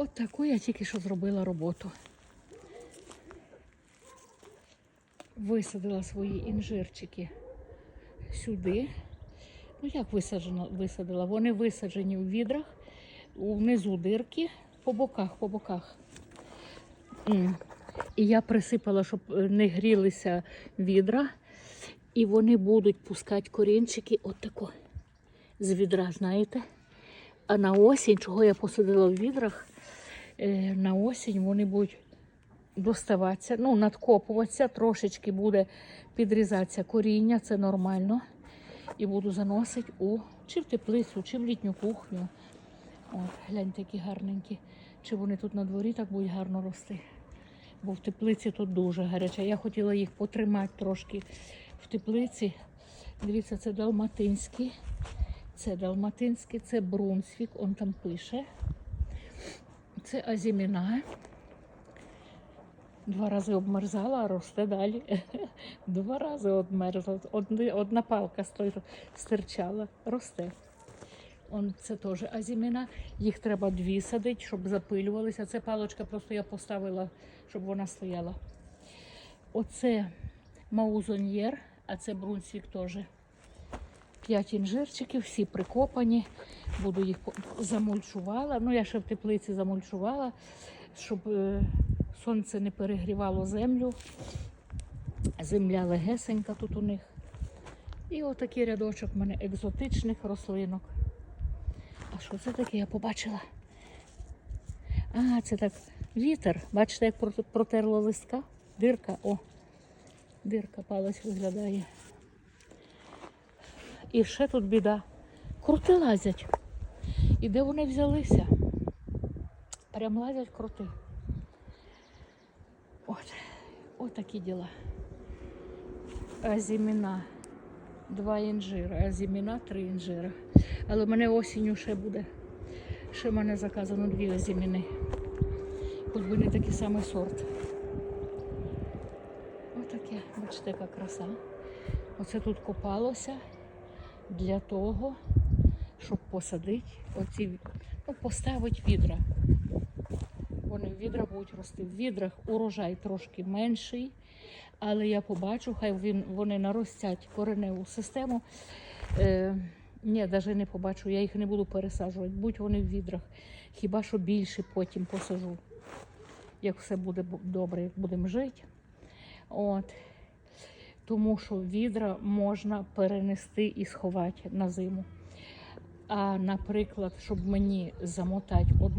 От таку я тільки що зробила роботу. Висадила свої інжирчики сюди. Ну, як висаджено, висадила? Вони висаджені у відрах, внизу дирки, по боках, по боках. І я присипала, щоб е, не грілися відра. І вони будуть пускати корінчики отако з відра, знаєте. А на осінь, чого я посадила в відрах, на осінь вони будуть доставатися, ну, надкопуватися, трошечки буде підрізатися коріння, це нормально. І буду заносити у чи в теплицю, чи в літню кухню. От, гляньте, які гарненькі. Чи вони тут на дворі так будуть гарно рости. Бо в теплиці тут дуже гаряче. Я хотіла їх потримати трошки в теплиці. Дивіться, це далматинський. Це далматинський, це Брунсвік, он там пише. Це азіміна. Два рази обмерзала, а росте далі. Два рази обмерзла. Одна палка стирчала, росте. Он це теж азіміна. Їх треба дві садити, щоб запилювалися. Це палочка просто я поставила, щоб вона стояла. Оце маузоньєр, а це брунсвік теж. П'ять інжирчиків, всі прикопані. Буду їх замульчувала. Ну, я ще в теплиці замульчувала, щоб е, сонце не перегрівало землю. Земля легесенька тут у них. І отакий рядочок в мене екзотичних рослинок. А що це таке? Я побачила. А, це так вітер. Бачите, як проте- протерло листка? Дирка. О, дирка палець виглядає. І ще тут біда. Крути лазять. І де вони взялися? Прям лазять крути. От, от такі діла. Азіміна. Два інжира, азіміна, три інжира. Але в мене осінню ще буде. Ще в мене заказано дві азіміни. Хоч би не такий самий сорт. Отаке, бачите, яка краса. Оце тут копалося для того, щоб посадити оці, ну, поставити відра. Вони в відра будуть рости. В відрах урожай трошки менший, але я побачу, хай він, вони наростять кореневу систему. Е, ні, навіть не побачу, я їх не буду пересаджувати, будь вони в відрах. Хіба що більше потім посажу, як все буде добре, як будемо жити. От. Тому що відра можна перенести і сховати на зиму. А, наприклад, щоб мені замотати одну.